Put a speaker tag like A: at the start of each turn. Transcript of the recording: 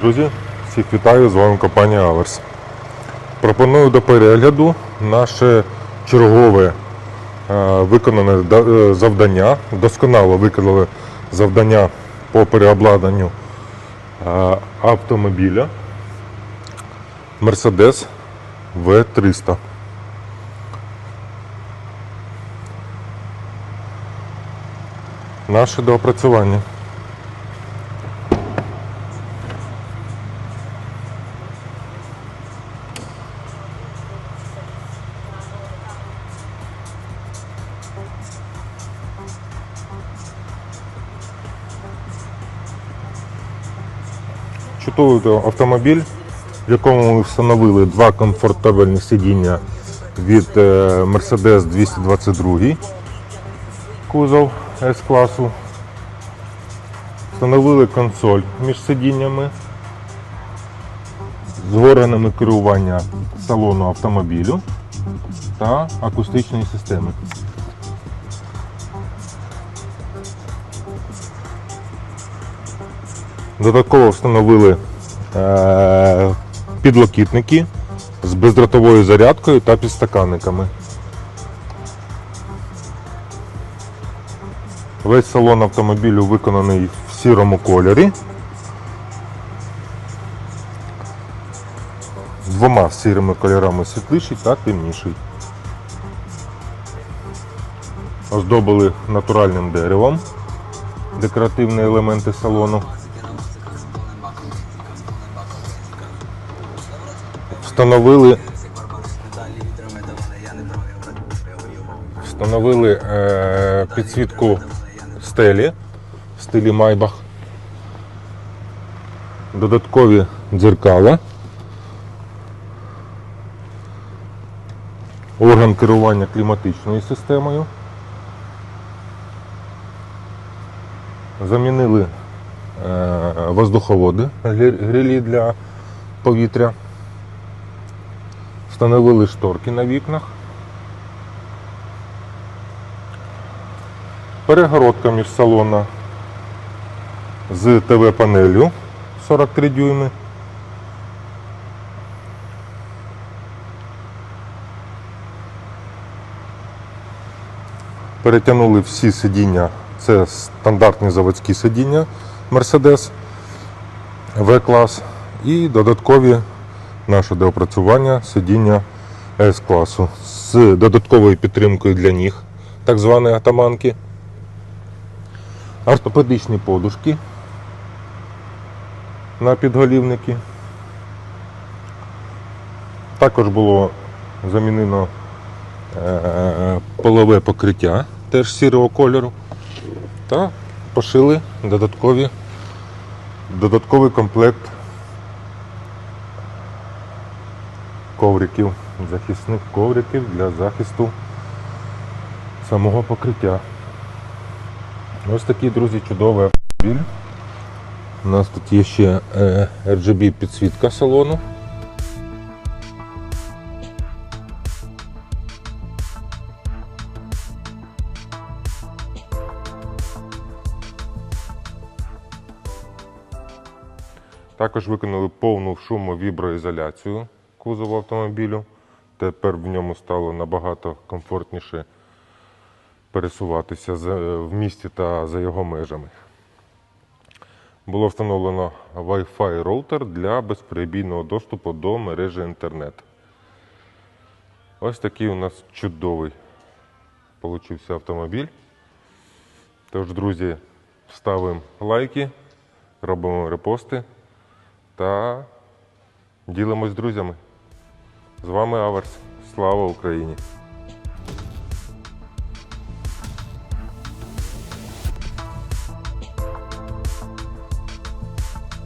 A: Друзі, всіх вітаю, з вами компанія Аверс. Пропоную до перегляду наше чергове е, виконане е, завдання. Досконало виконали завдання по переобладнанню е, автомобіля Mercedes V300. Наше доопрацювання. Чудовий автомобіль, в якому ми встановили два комфортабельні сидіння від е, Mercedes 222 кузов С-класу. Встановили консоль між сидіннями з органами керування салону автомобілю та акустичної системи. Додатково встановили е, підлокітники з бездротовою зарядкою та підстаканниками. Весь салон автомобілю виконаний в сірому кольорі. Двома сірими кольорами світліший та темніший. Оздобили натуральним деревом декоративні елементи салону. Встановили Встановили е, підсвітку стелі в стилі Майбах. Додаткові дзеркала. Орган керування кліматичною системою. Замінили е, воздуховоди грилі для повітря. Встановили шторки на вікнах. Перегородка між салона з ТВ-панелью 43 дюйми. Перетягнули всі сидіння, це стандартні заводські сидіння Mercedes V-клас і додаткові наше доопрацювання сидіння S-класу з додатковою підтримкою для ніг, так званої атаманки. Ортопедичні подушки на підголівники. Також було замінено е, полове покриття теж сірого кольору. Та пошили додатковий комплект ковриків, захисних ковриків для захисту самого покриття. Ось такий, друзі, чудовий автомобіль. У нас тут є ще е, RGB підсвітка салону. Також виконали повну шумовіброізоляцію кузову автомобілю. Тепер в ньому стало набагато комфортніше пересуватися в місті та за його межами. Було встановлено Wi-Fi роутер для безперебійного доступу до мережі інтернет. Ось такий у нас чудовий получився автомобіль. Тож, друзі, ставимо лайки, робимо репости та ділимось з друзями. З вами Аверс. Слава Україні!